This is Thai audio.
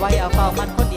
ไว้เอาเฝ้ามันคน